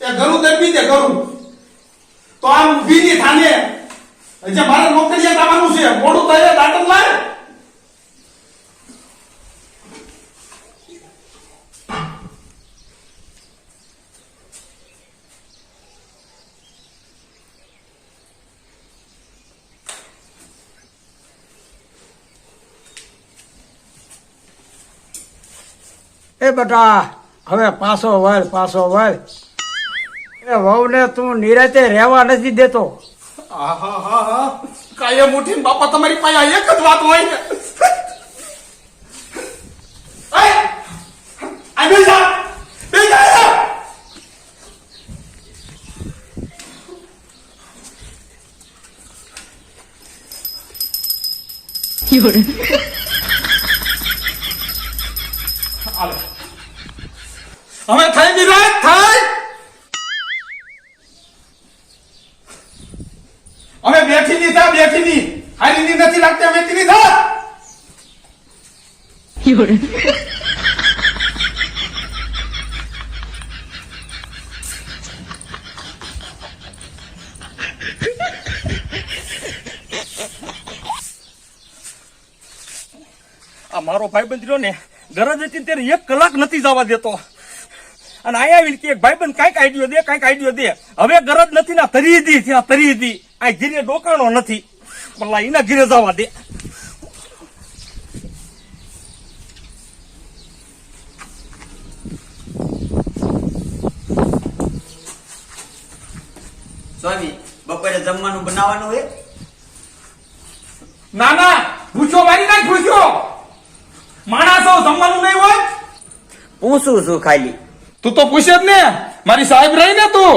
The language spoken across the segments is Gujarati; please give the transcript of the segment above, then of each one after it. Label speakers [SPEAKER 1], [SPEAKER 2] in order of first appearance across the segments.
[SPEAKER 1] એ ઘરું દરબી દે ઘરું તો આમ ઊભી ની થાને જે મારે નોકરીએ આવવાનું છે. મોડું થાય દાટમ લાય
[SPEAKER 2] એ બેટા હવે પાછો વળ પાછો વળ. એ વહુને તું નિરાતે રહેવા નથી દેતો.
[SPEAKER 1] કાયમ ઉઠીને બાપા તમારી પાસે એક જ વાત હોય ને એય! આ બેસ જા! બેસ જા અહીંયા! હાલો. હવે થઈ નિરાશ થાય! અમે બેઠી ની થા બેઠી ની હારી ની નથી લાગતી અમે ની થા
[SPEAKER 3] આ મારો ભાઈબંધ રહ્યો ને ગરજ હતી ત્યારે એક કલાક નથી જવા દેતો. અને અહીંયા આવીને કે ભાઈબંધ કાંઈક આઈડિયો દે કાંઈક આઈડિયો દે. હવે ગરજ નથી ને તરી દી ત્યાં તરી દી આ ઘીરે ડોકાણો નથી. પલ્લા એના ઘીરે જવા દે.
[SPEAKER 4] સ્વામી બપોરે જમવાનું બનાવવાનું હોય?
[SPEAKER 1] ના ના ભૂખ્યો મારી નાખ ભૂખ્યો માણસો જમવાનું નહીં હોય?
[SPEAKER 4] પૂછું છું ખાલી?
[SPEAKER 1] તું તો પૂછે જ ને. મારી સાહેબ રહી ને તું.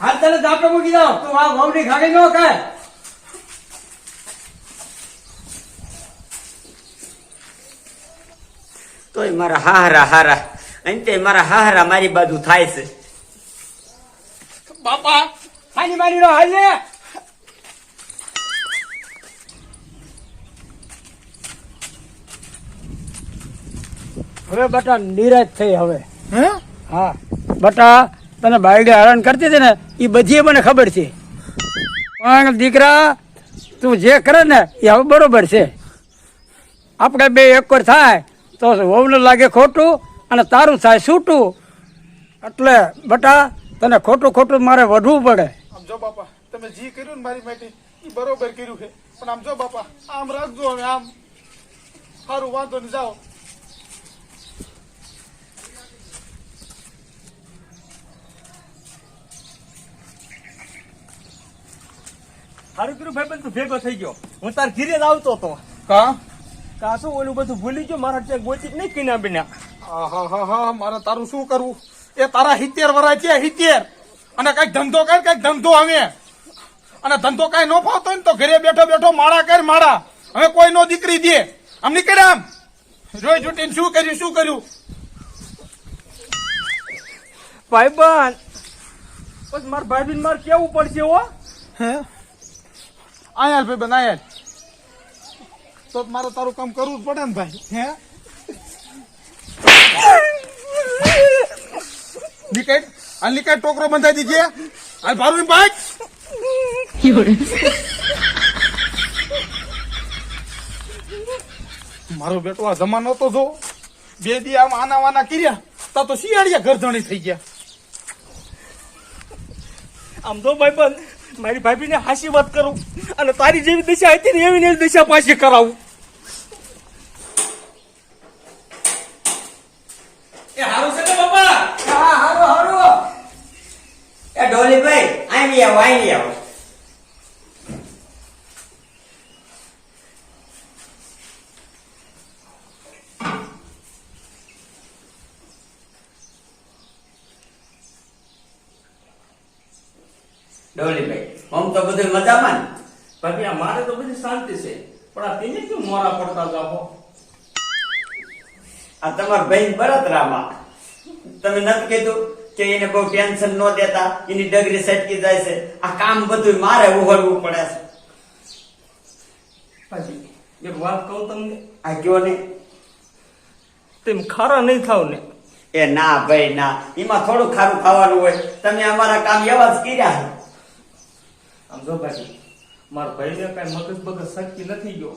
[SPEAKER 2] હાલ તને દાપે મૂકી જાવ તું આ વહુની ખાડી ન ખાય.
[SPEAKER 4] તોય મારા હારા હારા અંતે મારા હારા મારી બાજુ થાય છે.
[SPEAKER 1] બાપા
[SPEAKER 2] ખાલી મારી નો હાલ ને. હવે બટા નિરાશ થઈ હવે.
[SPEAKER 1] હે?
[SPEAKER 2] હા. બટા તને બાયડે હેરાન કરતી હતી ને એ બધી મને ખબર છે. પણ દીકરા તું જે કરે ને એ હવે બરોબર છે. આપણે બે એકર થાય તો વહુને લાગે ખોટું અને તારું થાય છૂટું. એટલે બટા તને ખોટું ખોટું મારે વધવું પડે.
[SPEAKER 1] આમ જો બાપા તમે જી કર્યું ને મારી માટે એ બરોબર કર્યું છે. પણ આમ જો બાપા આમ રાખજો હવે આમ. સારું વાંધો નહીં જાઓ.
[SPEAKER 3] સારું કર્યું ભાઈબંધ તું ભેગો થઈ ગયો. હું તાર ઘીરે જ આવતો હતો.
[SPEAKER 1] કા?
[SPEAKER 3] કાશું ઓલું બધું ભૂલી ગયો? મારા ત્યાં ગોચી નહીં કિના બિના.
[SPEAKER 1] હા મારે તારું શું કરવું? એ તારા હિત્તેર વરાય છે હિત્તેર અને કંઈક ધંધો કર કંઈક ધંધો આવે અને ધંધો કઈ ન ફાવતો ને તો ઘરે બેઠો બેઠો માળા કર માળા. હવે કોઈ નો દીકરી દે. આમ નીકળે આમ. જોઈ જુટીને શું કર્યું શું કર્યું?
[SPEAKER 3] ભાઈ બસ મારા ભાઈબંધ મારે કેવું પડશે હો?
[SPEAKER 1] હે? આયાલ ભાઈ બન આયાલ તો મારે તારું કામ કરવું જ પડે ને ભાઈ, હે? નીકળ, આ નીકળ, ટોકરો બંધાઈ દીજે. હાલ ભારું ભાઈ મારો બેટો આ જમાનો તો જો, બે દી આમ આના વાના કર્યા, તા તો શિયાળિયા ઘરધણી થઈ ગયા.
[SPEAKER 3] આમ તો ભાઈબંધ મારી ભાભીને હાસી વાત કરું અને તારી જેવી દશા હતી ને એવી દશા પાછી કરાવું
[SPEAKER 4] એ હારું છે કે બાપા હા હારું હારું એ ડોલીભાઈ આવી આવો આવી આવો ડોલીભાઈ. આમ તો બધું મજામાં ને?
[SPEAKER 3] ભાભી આ મારે તો બધી શાંતિ છે. પણ આ તેને કેમ મોરા પડતા જાઓ
[SPEAKER 4] આ તમારા ભાઈ બળતરામાં તમે નથી કીધું કે એને બહુ ટેન્શન ન દેતા એની ડગરી સટકી જાય છે. આ કામ બધું મારે ઉહળવું પડે છે.
[SPEAKER 3] ભાભી એક વાત કહું તમને?
[SPEAKER 4] આ કયો ને?
[SPEAKER 3] તેમ ખારા નહીં થાવ ને.
[SPEAKER 4] એ ના ભાઈ ના. એમાં થોડું ખારું ખાવાનું હોય. તમે અમારા કામ એવા જ કર્યા.
[SPEAKER 3] આમ જો ભાઈ મારા ભાઈને કઈ મગજ બગજ શક્તિ નથી ગયો.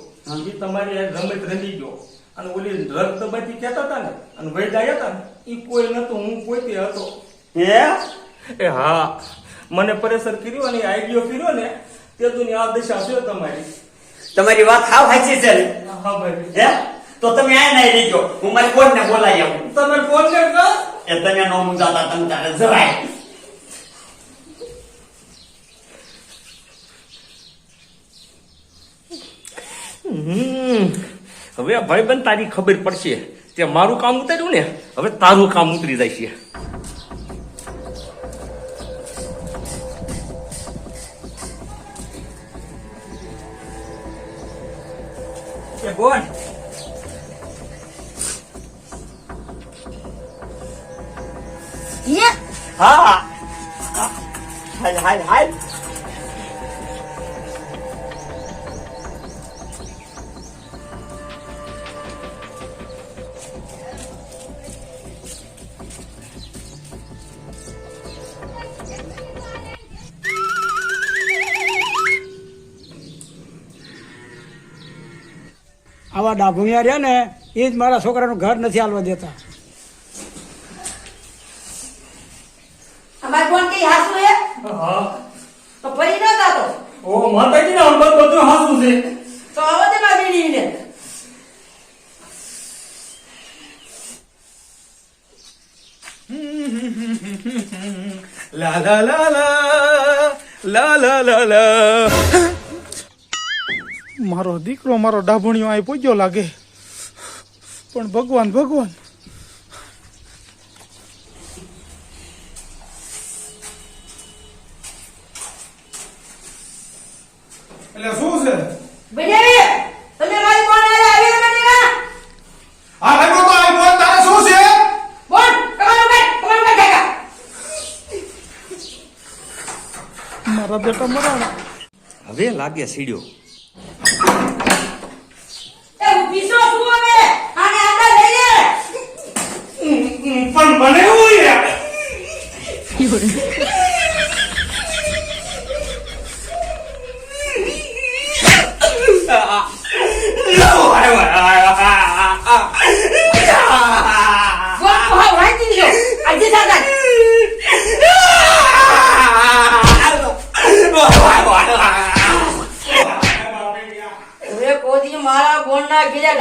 [SPEAKER 3] એ તમારી રમત રમી ગયો. અને ઓલી રગ દબાતી કહેતા હતા ને અને વૈદ હતા ને એ કોઈ નતો હું પોતે હતો.
[SPEAKER 4] હે?
[SPEAKER 3] એ હા મને પરેશાન કર્યો અને આઈડિયો કર્યો ને તે તું આ દશા છે તમારી.
[SPEAKER 4] તમારી વાત હાવ સાચી છે ને?
[SPEAKER 3] હા ભાઈ.
[SPEAKER 4] હે? તો તમે આ નહીં રહી ગયો. હું મારી કોઈને બોલાવી આવું.
[SPEAKER 3] તમે ફોન ને
[SPEAKER 4] એ તમે નો મુંજાતા તમે તારે જવાય
[SPEAKER 3] હવે ભાઈ બન તારી ખબર પડશે. તે મારું કામ ઉતાર્યું ને હવે તારું કામ ઉતરી જાય છે. હા બોલ.
[SPEAKER 4] હા હાલ હાલ હાલ.
[SPEAKER 2] આવા ડાભુણિયા રહ્યા ને એ જ મારા છોકરાનું ઘર નથી હાલવા દેતા.
[SPEAKER 5] અમાર કોણ કઈ હાસુ હે?
[SPEAKER 3] હા.
[SPEAKER 5] તો ફરી ન જાતો
[SPEAKER 3] ઓ માતાજી ના બધું હાસું છે.
[SPEAKER 5] તો આવો તે માં ને
[SPEAKER 1] લા લા લા લા લા લા લા લા. મારો દીકરો મારો ડાભણિયો અહીં પૂજ્યો લાગે. પણ ભગવાન ભગવાન. એટલે શું છે?
[SPEAKER 5] બનેવી તમે મારી કોણ આલે આવી ને? બનેવા
[SPEAKER 1] આ ભાઈ તો આ બોલ તારે શું છે?
[SPEAKER 5] બોલ તમારું કઈ તમારું કઈ જાયગા
[SPEAKER 1] મારા બેટા મરાણા.
[SPEAKER 3] હવે લાગે સીડ્યો.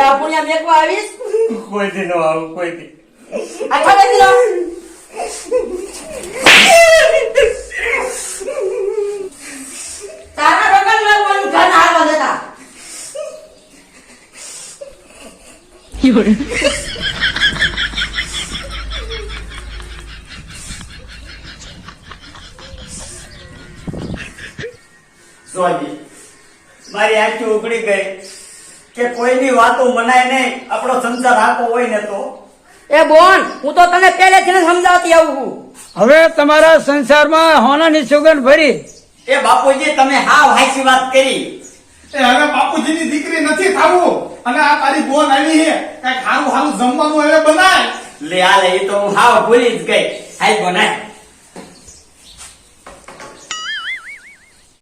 [SPEAKER 5] ડાપુણિયા મેકવા આવીશ
[SPEAKER 3] કોઈ દી નો આવું કોઈ દી
[SPEAKER 5] આઠા નથી લો તારા રગડ લાવવાનું ઘન હાલવા
[SPEAKER 4] મારી આંખી ઉકળી ગઈ. કે કોઈની વાતો મનાય નહીં આપણો સંસાર આખો હોય ને તો.
[SPEAKER 5] એ બોન હું તો તને પહેલેથી જ સમજાવતી આવું છું
[SPEAKER 2] હવે તમારા સંસારમાં હોનાની સુગંધ ભરી.
[SPEAKER 4] એ બાપુજી તમે હાવ હાચી વાત કરી.
[SPEAKER 1] એ હવે બાપુજીની દીકરી નથી થાવું. અને આ તારી બોન આવી છે. કઈ સારું સારું જમવાનું હવે બનાય.
[SPEAKER 4] લે હાલે એ તો હું હાવ ભૂલી જ ગઈ. હાઈ બનાય.